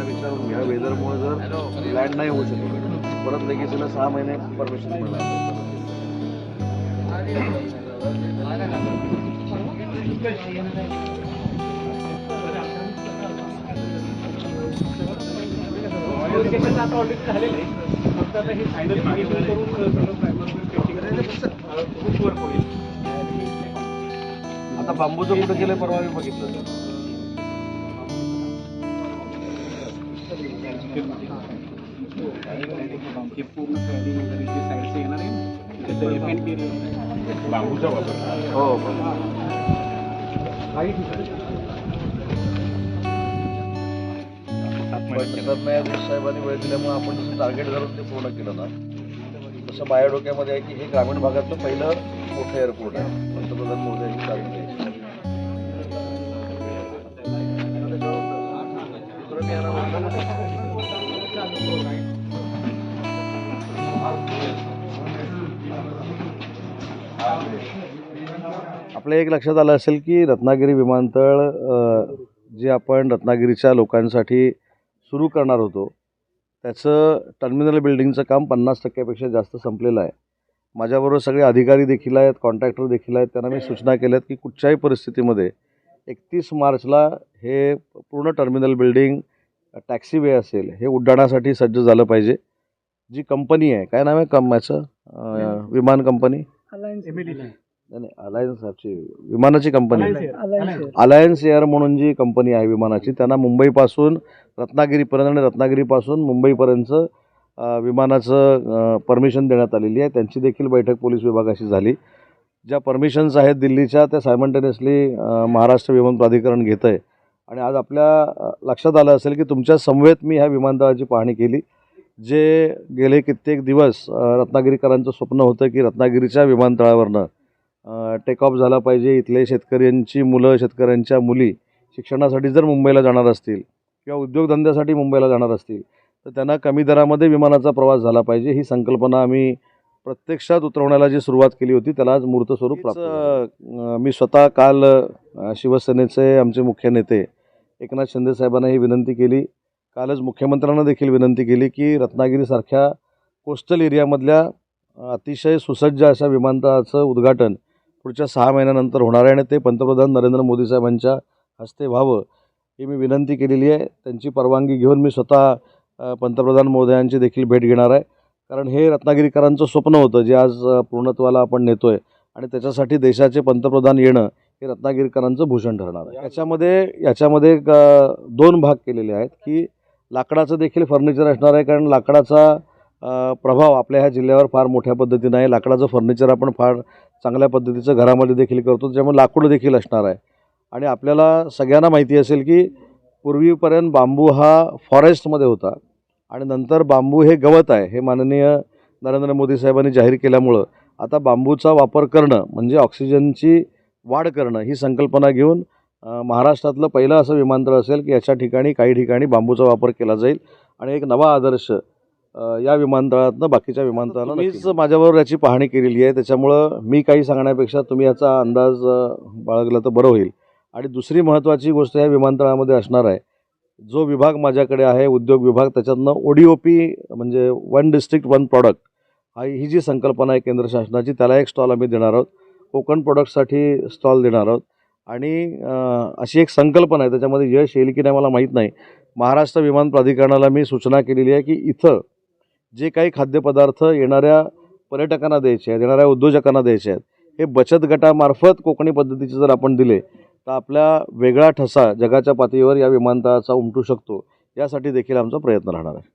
विचारून घ्या. वेदरमुळे जर लँड नाही होऊ शकत परत लगेच तिला सहा महिने परमिशन मिळणार आता बांबूचं कुठं गेलं परवा मी बघितलं. हे पूर्ण cladding वगैरे जे sides चे येणार आहे त्याचं element area बांबूचा वापर. हो सरन्यायाधीश साहेबांनी वेळ दिल्यामुळे आपण जसं टार्गेट धरून ते पूर्ण केलं ना. तसं माझ्या डोक्यामध्ये आहे की हे ग्रामीण भागातलं पहिलं मोठं एअरपोर्ट आहे. पंतप्रधान मोदयांनी चालू केलं आपल्या एक लक्षात आलं असेल की रत्नागिरी विमानतळ जे आपण रत्नागिरीच्या लोकांसाठी सुरू करणार होतो त्याचं टर्मिनल बिल्डिंगचं काम पन्नास टक्क्यापेक्षा जास्त संपलेलं आहे. माझ्याबरोबर सगळे अधिकारी देखील आहेत कॉन्ट्रॅक्टर देखील आहेत त्यांना मी सूचना केल्या आहेत की कुठच्याही परिस्थितीमध्ये एकतीस मार्चला हे पूर्ण टर्मिनल बिल्डिंग टॅक्सी वे असेल हे उड्डाणासाठी सज्ज झालं पाहिजे. जी कंपनी आहे काय नाव आहे कम याचं? अ, विमान कंपनी? नाही नाही अलायन्स ॲपची विमानाची कंपनी. अलायन्स एअर म्हणून जी कंपनी आहे विमानाची त्यांना मुंबईपासून रत्नागिरीपर्यंत आणि रत्नागिरीपासून मुंबईपर्यंत विमानाचं परमिशन देण्यात आलेली आहे. त्यांची देखील बैठक पोलीस विभागाशी झाली. ज्या परमिशन्स आहेत दिल्लीच्या त्या सायमल्टेनियसली महाराष्ट्र विमान प्राधिकरण घेतं आहे आणि आज आपल्या लक्षात आलं असेल की तुमच्या समवेत मी ह्या विमानतळाची पाहणी केली जे गेले कित्येक दिवस रत्नागिरीकरांचं स्वप्न होतं की रत्नागिरीच्या विमानतळावरनं टेक ऑफ झाला पाहिजे. इथले शेतकऱ्यांची मुलं शेतकऱ्यांच्या मुली शिक्षणासाठी जर मुंबईला जाणार असतील किंवा उद्योगधंद्यासाठी मुंबईला जाणार असतील तर त्यांना कमी दरामध्ये विमानाचा प्रवास झाला पाहिजे. ही संकल्पना आम्ही प्रत्यक्षात उतरवण्याला जी सुरुवात केली होती त्याला आज मूर्त स्वरूप प्राप्त मी स्वतः काल शिवसेनेचे आमचे मुख्य नेते एकनाथ शिंदे साहेबांना ही विनंती केली. कालच मुख्यमंत्र्यांना देखील विनंती केली की रत्नागिरीसारख्या कोस्टल एरियामधल्या अतिशय सुसज्ज अशा विमानतळाचं उद्घाटन पुढच्या सहा महिन्यानंतर होणार आहे आणि ते पंतप्रधान नरेंद्र मोदी साहेबांच्या हस्ते व्हावं ही मी विनंती केलेली आहे. त्यांची परवानगी घेऊन मी स्वतः पंतप्रधान मोदयांची देखील भेट घेणार आहे. कारण हे रत्नागिरीकरांचं स्वप्न होतं जे आज पूर्णत्वाला आपण नेतो आहे आणि त्याच्यासाठी देशाचे पंतप्रधान येणं हे रत्नागिरीकरांचं भूषण ठरणार आहे. याच्यामध्ये याच्यामध्ये दोन भाग केलेले आहेत की लाकडाचं देखील फर्निचर असणार आहे कारण लाकडाचा प्रभाव आपल्या ह्या जिल्ह्यावर फार मोठ्या पद्धतीनं आहे. लाकडाचं फर्निचर आपण फार चांगल्या पद्धतीचं घरामध्ये देखील करतो. त्याच्यामुळे लाकूड देखील असणार आहे. आणि आपल्याला सगळ्यांना माहिती असेल की पूर्वीपर्यंत बांबू हा फॉरेस्टमध्ये होता. आणि नंतर बांबू हे गवत आहे. हे माननीय नरेंद्र मोदी साहेबांनी जाहीर केल्यामुळं आता बांबूचा वापर करणं म्हणजे ऑक्सिजनची वाढ करणं ही संकल्पना घेऊन महाराष्ट्रातलं पहिलं असं विमानतळ असेल की याच्या ठिकाणी काही ठिकाणी बांबूचा वापर केला जाईल आणि एक नवा आदर्श या विमानतळातनं बाकीच्या विमानतळाला मीच माझ्याबरोबर याची पाहणी केलेली आहे. त्याच्यामुळं मी काही सांगण्यापेक्षा तुम्ही याचा अंदाज बाळगला तर बरं होईल. आणि दुसरी महत्त्वाची गोष्ट या विमानतळामध्ये असणार आहे. जो विभाग माझ्याकडे आहे उद्योग विभाग त्याच्यातनं ओ डी ओ पी म्हणजे वन डिस्ट्रिक्ट वन प्रॉडक्ट हा ही जी संकल्पना आहे केंद्र शासनाची त्याला एक स्टॉल आम्ही देणार आहोत. कोकण प्रोडक्टसाठी स्टॉल देणार आहोत. आणि अशी एक संकल्पना आहे त्याच्यामध्ये यश येईल की नाही मला माहीत नाही. महाराष्ट्र विमान प्राधिकरणाला मी सूचना केलेली आहे की इथं जे काही खाद्यपदार्थ येणाऱ्या पर्यटकांना द्यायचे आहेत येणाऱ्या उद्योजकांना द्यायचे आहेत हे बचत गटामार्फत कोकणी पद्धतीचे जर आपण दिले तर आपला वेगळा ठसा जगाच्या पातळीवर या विमानतळाचा उमटू शकतो. यासाठी देखील आमचा प्रयत्न राहणार आहे.